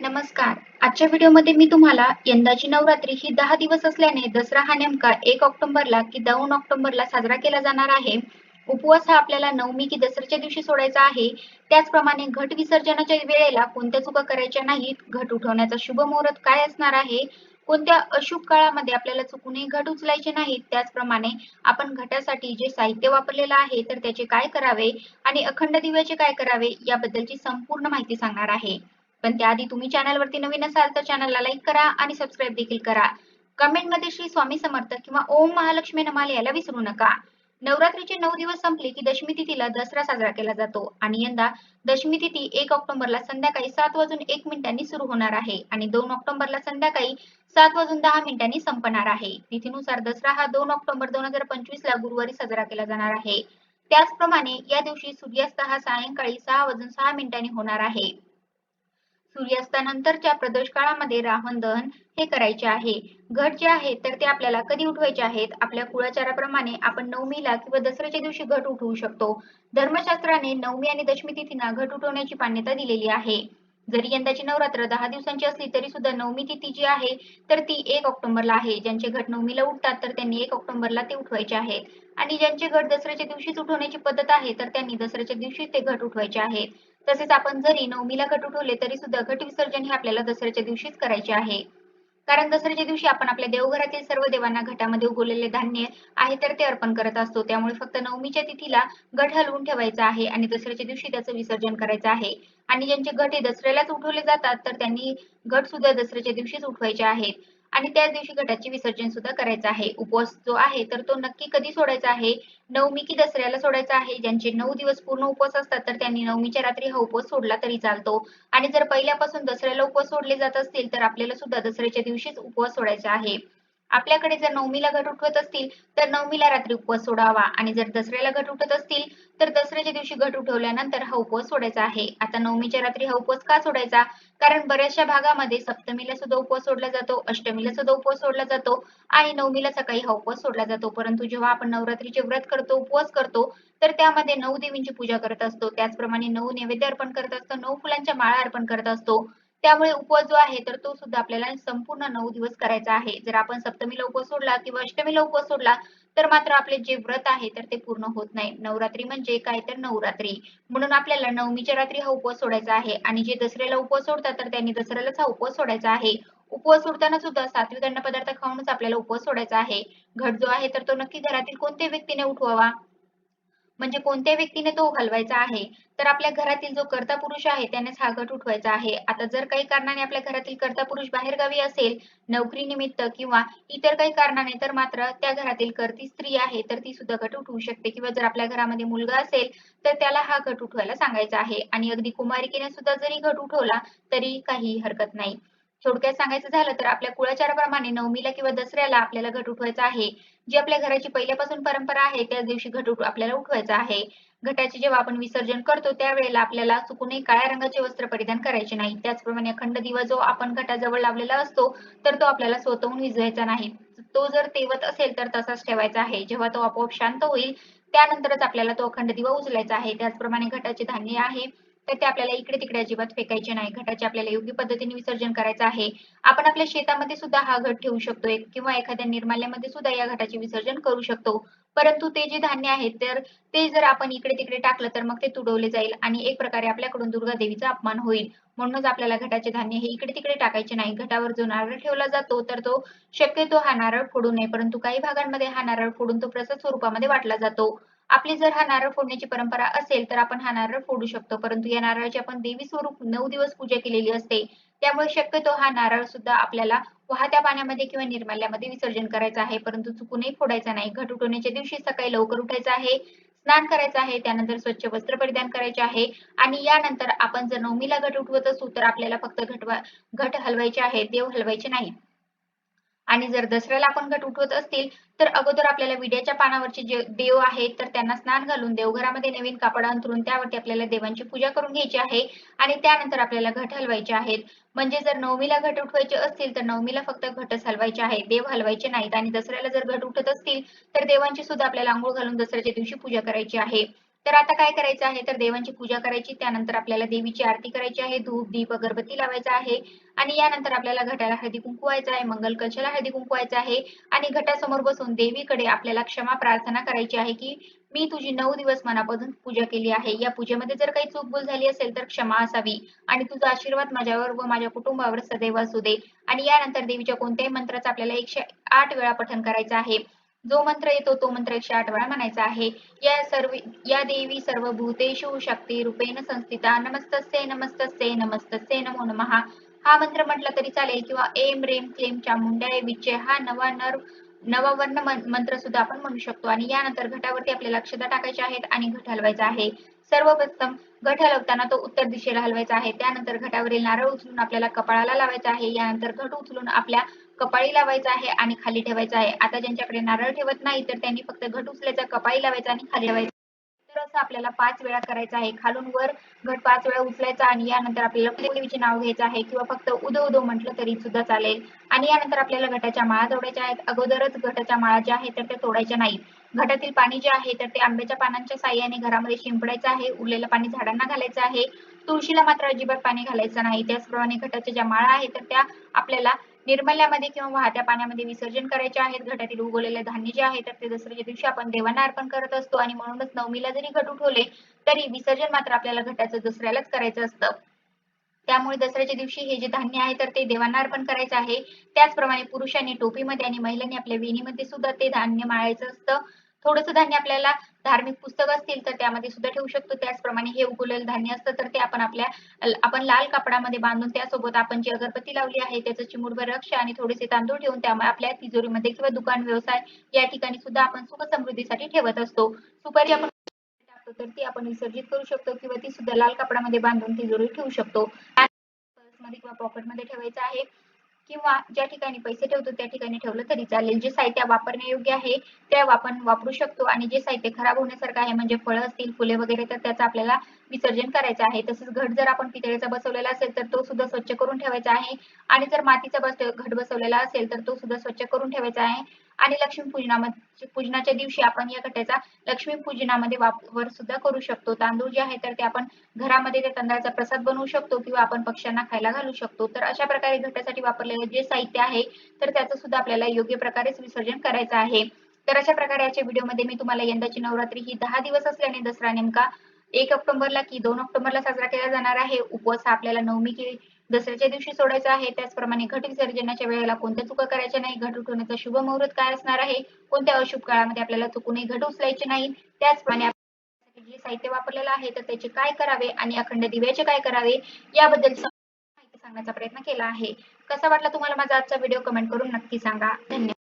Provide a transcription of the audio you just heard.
नमस्कार. आजच्या व्हिडिओमध्ये मी तुम्हाला यंदाची नवरात्री ही दहा दिवस असल्याने दसरा हा नेमका एक ऑक्टोबरला की दोन ऑक्टोबरला साजरा केला जाणार आहे. उपवास हा आपल्याला नवमी की दसऱ्याच्या दिवशी सोडायचा आहे. त्याचप्रमाणे घट विसर्जनाच्या वेळेला कोणत्या चुका करायच्या नाहीत घट उठवण्याचा शुभ मुहूर्त काय असणार आहे कोणत्या अशुभ काळामध्ये आपल्याला चुकूनही घट उचलायचे नाहीत त्याचप्रमाणे आपण घटासाठी जे साहित्य वापरलेलं आहे तर त्याचे काय करावे आणि अखंड दिव्याचे काय करावे याबद्दलची संपूर्ण माहिती सांगणार आहे. पण त्याआधी तुम्ही चॅनलवरती नवीन असाल तर चॅनलला लाईक करा आणि सबस्क्राईब देखील करा. कमेंटमध्ये श्री स्वामी समर्थ किंवा ओम महालक्ष्मी नमाल यायला विसरू नका. नवरात्रीचे नऊ दिवस संपले की दशमी तिथीला दसरा साजरा केला जातो आणि यंदा दशमी तिथी एक ऑक्टोबरला संध्याकाळी सात वाजून एक मिनिटांनी सुरू होणार आहे आणि दोन ऑक्टोबरला संध्याकाळी सात वाजून दहा मिनिटांनी संपणार आहे. तिथीनुसार दसरा हा दोन ऑक्टोबर दोन हजार पंचवीस ला गुरुवारी साजरा केला जाणार आहे. त्याचप्रमाणे या दिवशी सूर्यास्त हा सायंकाळी सहा वाजून सहा मिनिटांनी होणार आहे. सूर्यास्तानंतरच्या प्रदोष काळामध्ये रावण दहन हे करायचे आहे. घट जे आहे तर ते आपल्याला कधी उठवायचे आहेत? आपल्या कुळाचाराप्रमाणे आपण नवमीला किंवा दसऱ्याच्या दिवशी घट उठवू शकतो. धर्मशास्त्राने नवमी आणि दशमी तिथींना घट उठवण्याची मान्यता दिलेली आहे. जरी यंदाची नवरात्र दहा दिवसांची असली तरी सुद्धा नवमी तिथी जी आहे तर ती एक ऑक्टोबरला आहे. ज्यांचे घट नवमीला उठतात तर त्यांनी एक ऑक्टोबरला ते उठवायचे आहेत. आणि ज्यांचे घट दसऱ्याच्या दिवशीच उठवण्याची पद्धत आहे तर त्यांनी दसऱ्याच्या दिवशी ते घट उठवायचे आहेत. तसेच आपण जरी नवमीला घट उठवले तरी सुद्धा घट विसर्जन हे आपल्याला दसऱ्याच्या दिवशीच करायचे आहे. कारण दसऱ्याच्या दिवशी आपण आपल्या देवघरातील सर्व देवांना घटामध्ये उगवलेले धान्य आहे तर ते अर्पण करत असतो. त्यामुळे फक्त नवमीच्या तिथीला घट हलवून ठेवायचा आहे आणि दसऱ्याच्या दिवशी त्याचं विसर्जन करायचं आहे. आणि ज्यांचे घट हे दसऱ्यालाच उठवले जातात तर त्यांनी घट सुद्धा दसऱ्याच्या दिवशीच उठवायचे आहेत. आणि त्याच दिवशी घटाचे विसर्जन सुद्धा करायचं आहे. उपवास जो आहे तर तो नक्की कधी सोडायचा आहे? नवमी की दसऱ्याला सोडायचा आहे? ज्यांचे नऊ दिवस पूर्ण उपवास असतात तर त्यांनी नवमीच्या रात्री हा उपवास सोडला तरी चालतो. आणि जर पहिल्यापासून दसऱ्याला उपवास सोडले जात असतील तर आपल्याला सुद्धा दसऱ्याच्या दिवशीच उपवास सोडायचा आहे. आपल्याकडे जर नवमीला घट उठवत असतील तर नवमीला रात्री उपवास सोडावा. आणि जर दसऱ्याला घट उठत असतील तर दसऱ्याच्या दिवशी घट उठवल्यानंतर हा उपवास सोडायचा आहे. आता नवमीच्या रात्री हा उपवास का सोडायचा? कारण बऱ्याचशा भागामध्ये सप्तमीला सुद्धा उपवास सोडला जातो अष्टमीला सुद्धा उपवास सोडला जातो आणि नवमीला सकाळी हा उपवास सोडला जातो. परंतु जेव्हा आपण नवरात्रीचे व्रत करतो उपवास करतो तर त्यामध्ये नऊ देवींची पूजा करत असतो. त्याचप्रमाणे नऊ नैवेद्य अर्पण करत असतो नऊ फुलांच्या माळा अर्पण करत असतो. त्यामुळे उपवास जो आहे तर तो सुद्धा आपल्याला संपूर्ण नऊ दिवस करायचा आहे. जर आपण सप्तमीला उपवास सोडला किंवा अष्टमीला उपवास सोडला तर मात्र आपले जे व्रत आहे तर ते पूर्ण होत नाही. नवरात्री म्हणजे काय तर नवरात्री. म्हणून आपल्याला नवमीच्या रात्री हा उपवास सोडायचा आहे. आणि जे दसऱ्याला उपवास सोडतात तर त्यांनी दसऱ्यालाच हा उपवास सोडायचा आहे. उपवास सोडताना सुद्धा सात्विक अन्न पदार्थ खाऊनच आपल्याला उपवास सोडायचा आहे. घट जो आहे तर तो नक्की घरातील कोणत्या व्यक्तीने उठवावा? म्हणजे कोणत्या व्यक्तीने तो हलवायचा आहे? तर आपल्या घरातील जो कर्ता पुरुष आहे त्यानेच हा गट उठवायचा आहे. आता जर काही कारणाने आपल्या घरातील कर्ता पुरुष बाहेरगावी असेल नोकरी निमित्त किंवा इतर काही कारणाने तर मात्र त्या घरातील करती स्त्री आहे तर ती सुद्धा घट उठवू शकते. किंवा जर आपल्या घरामध्ये मुलगा असेल तर त्याला हा गट उठवायला सांगायचा आहे. आणि अगदी कुमारिकेने सुद्धा जरी घट उठवला तरी काही हरकत नाही. थोडक्यात सांगायचं झालं तर आपल्या कुळाचाराप्रमाणे नवमीला किंवा दसऱ्याला आपल्याला घट उठवायचा आहे. जी आपल्या घराची पहिल्यापासून परंपरा आहे त्याच दिवशी घट आपल्याला उठवायचा आहे. घटाचे जेव्हा आपण विसर्जन करतो त्यावेळेला आपल्याला चुकूनही काळ्या रंगाचे वस्त्र परिधान करायचे नाही. त्याचप्रमाणे अखंड दिवा जो आपण घटाजवळ लावलेला असतो तर तो आपल्याला स्वतःहून विजवायचा नाही. तो जर तेवत असेल तर तसाच ठेवायचा आहे. जेव्हा तो आपोआप शांत होईल त्यानंतरच आपल्याला तो अखंड दिवा उचलायचा आहे. त्याचप्रमाणे घटाचे धान्य आहे. तर ते आपल्याला इकडे तिकडे अजिबात फेकायचे नाही. घटाचे आपल्याला योग्य पद्धतीने विसर्जन करायचं आहे. आपण आपल्या शेतामध्ये सुद्धा हा घट ठेवू शकतो किंवा एखाद्या निर्माल्यामध्ये सुद्धा या घटाचे विसर्जन करू शकतो. परंतु ते जे धान्य आहे तर ते जर आपण इकडे तिकडे टाकलं तर मग ते तुडवले जाईल आणि एक प्रकारे आपल्याकडून दुर्गा देवीचा अपमान होईल. म्हणूनच आपल्याला घटाचे धान्य हे इकडे तिकडे टाकायचे नाही. घटावर जो नारळ ठेवला जातो तर तो शक्यतो हा नारळ फोडू नये. परंतु काही भागांमध्ये हा नारळ फोडून तो प्रसाद स्वरूपामध्ये वाटला जातो. आपली जर हा नारळ फोडण्याची परंपरा असेल तर आपण हा नारळ फोडू शकतो. परंतु या नारळाची आपण देवी स्वरूप नऊ दिवस पूजा केलेली असते. त्यामुळे शक्यतो हा नारळ सुद्धा आपल्याला वाहत्या पाण्यामध्ये किंवा निर्माल्यामध्ये विसर्जन करायचं आहे. परंतु चुकूनही फोडायचा नाही. घट उठवण्याच्या दिवशी सकाळी लवकर उठायचं आहे स्नान करायचं आहे त्यानंतर स्वच्छ वस्त्र परिधान करायचे आहे आणि यानंतर आपण जर नवमीला घट उठवत असू तर आपल्याला फक्त घट घट हलवायचे आहे देव हलवायचे नाही. आणि जर दसऱ्याला आपण घट उठवत असतील तर अगोदर आपल्याला विड्याच्या पानावरचे जे देव आहेत तर त्यांना स्नान घालून देवघरामध्ये नवीन कापड अंतरून त्यावरती आपल्याला देवांची पूजा करून घ्यायची आहे. आणि त्यानंतर आपल्याला घट हलवायचे आहेत. म्हणजे जर नवमीला घट उठवायचे असतील तर नवमीला फक्त घटच हलवायचे आहे देव हलवायचे नाहीत. आणि दसऱ्याला जर घट उठत असतील तर देवांची सुद्धा आपल्याला आंघोळ घालून दसऱ्याच्या दिवशी पूजा करायची आहे. तर आता काय करायचं आहे? तर देवांची पूजा करायची त्यानंतर आपल्याला देवीची आरती करायची आहे धूप दीप अगरबत्ती लावायचा आहे आणि यानंतर आपल्याला घटाला हळदी कुंकू आहे मंगल कलशाला हळदी कुंकू आहे आणि घटासमोर बसून देवीकडे आपल्याला क्षमा प्रार्थना करायची आहे की मी तुझी नऊ दिवस मनापासून पूजा केली आहे. या पूजेमध्ये जर काही चूकभूल झाली असेल तर क्षमा असावी आणि तुझा आशीर्वाद माझ्यावर व माझ्या कुटुंबावर सदैव असू दे. आणि यानंतर देवीच्या कोणत्याही मंत्राचा आपल्याला एकशे आठ वेळा पठण करायचं आहे. जो मंत्र येतो तो मंत्र एकशे आठ वेळा म्हणायचा आहे. या सर्व या देवी सर्व भूतेषु शक्ती रूपेण संस्थिता. नमस्तस्य नमस्तस्य नमस्तस्य नमो नमहा हा मंत्र म्हटला तरी चालेल किंवा एम रेम क्लेम चामुंडाय विजय हा नवा नर नववर्ण मंत्र सुद्धा आपण म्हणू शकतो. आणि यानंतर घटावरती आपल्याला अक्षता टाकायच्या आहेत आणि घट हलवायचा आहे. सर्वप्रथम घट हलवताना तो उत्तर दिशेला हलवायचा आहे. त्यानंतर घटावरील नारळ उचलून आपल्याला कपाळाला लावायचा आहे. यानंतर घट उचलून आपल्या कपाळी लावायचा आहे आणि खाली ठेवायचा आहे. आता ज्यांच्याकडे नारळ ठेवत नाही तर त्यांनी फक्त घट उचलायचा कपाळी लावायचा आणि खाली ठेवायचा. तर असं आपल्याला पाच वेळा करायचं आहे. खालून वर घट पाच वेळा उचलायचा आणि यानंतर आपल्याला नाव घ्यायचं आहे किंवा फक्त उदो उदो म्हटलं तरी सुद्धा चालेल. आणि यानंतर आपल्याला घटाच्या माळा तोडायच्या आहेत. अगोदरच घटाच्या माळा ज्या आहेत तर त्या तोडायच्या नाहीत. घटातील पाणी जे आहे तर ते आंब्याच्या पानांच्या साह्याने घरामध्ये शिंपडायचं आहे. उरलेलं पाणी झाडांना घालायचं आहे. तुळशीला मात्र अजिबात पाणी घालायचं नाही. त्याचप्रमाणे घटाच्या ज्या माळा आहेत तर त्या आपल्याला निर्मल्यामध्ये किंवा वाहत्या पाण्यामध्ये विसर्जन करायचे आहेत. घटातील उगवलेले धान्य जे आहे तर ते दसऱ्याच्या दिवशी आपण देवांना अर्पण करत असतो. आणि म्हणूनच नवमीला जरी घट उठवले तरी विसर्जन मात्र आपल्याला घटाचं दसऱ्यालाच करायचं असतं. त्यामुळे दसऱ्याच्या दिवशी हे जे धान्य आहे तर ते देवांना अर्पण करायचं आहे. त्याचप्रमाणे पुरुषांनी टोपीमध्ये आणि महिलांनी आपल्या वेणीमध्ये सुद्धा ते धान्य माळायचं असतं. थोडंसं धान्य आपल्याला धार्मिक पुस्तक असतील तर त्यामध्ये सुद्धा ठेवू शकतो. त्याचप्रमाणे हे उगवलेलं धान्य असतं तर ते आपण आपल्या आपण लाल कापडामध्ये बांधून त्यासोबत आपण जी अगरबत्ती लावली आहे त्याचं चिमुडभर रक्ष आणि थोडेसे तांदूळ ठेवून त्यामुळे आपल्या तिजोरीमध्ये किंवा दुकान व्यवसाय या ठिकाणी सुद्धा आपण सुख समृद्धीसाठी ठेवत असतो. सुपारी आपण टाकतो तर ती आपण विसर्जित करू शकतो किंवा ती सुद्धा लाल कापडामध्ये बांधून तिजोरी ठेवू शकतो. मध्ये किंवा पॉकेटमध्ये ठेवायचं आहे. किंवा ज्या ठिकाणी पैसे ठेवतो त्या ठिकाणी ठेवलं तरी चालेल. जे साहित्य वापरण्यायोग्य आहे ते आपण वापरू शकतो. आणि जे साहित्य खराब होण्यासारखं आहे म्हणजे फळं असतील फुले वगैरे तर त्याचं आपल्याला विसर्जन करायचं आहे. तसेच घट जर आपण पितळेचा बसवलेला असेल तर तो सुद्धा स्वच्छ करून ठेवायचा आहे. आणि जर मातीचा बस घट बसवलेला असेल तर तो सुद्धा स्वच्छ करून ठेवायचा आहे. आणि लक्ष्मी पूजनामध्ये पूजनाच्या दिवशी आपण या घटाचा लक्ष्मी पूजनामध्ये वापर सुद्धा करू शकतो. तांदूळ जे आहे तर ते आपण घरामध्ये त्या तांदळाचा प्रसाद बनवू शकतो किंवा आपण पक्ष्यांना खायला घालू शकतो. तर अशा प्रकारे घटासाठी वापरलेलं जे साहित्य आहे तर त्याचं सुद्धा आपल्याला योग्य प्रकारेच विसर्जन करायचं आहे. तर अशा प्रकारे याच्या व्हिडिओमध्ये मी तुम्हाला यंदाची नवरात्री ही दहा दिवस असल्याने दसरा नेमका एक ऑक्टोबरला की दोन ऑक्टोबरला साजरा केला जाणार आहे. उपवास हा आपल्याला नवमी की दसऱ्याच्या दिवशी सोडायचा आहे. त्याचप्रमाणे घट विसर्जनाच्या वेळेला कोणत्या चुका करायच्या नाही? घट उठवण्याचा शुभ मुहूर्त काय असणार आहे? कोणत्या अशुभ काळामध्ये आपल्याला चुकूनही घट उचलायचे नाही? त्याचप्रमाणे जे साहित्य वापरलेलं आहे तर त्याचे काय करावे आणि अखंड दिव्याचे काय करावे? याबद्दल माहिती सांगण्याचा प्रयत्न केला आहे. कसा वाटला तुम्हाला माझा आजचा व्हिडिओ? कमेंट करून नक्की सांगा. धन्यवाद.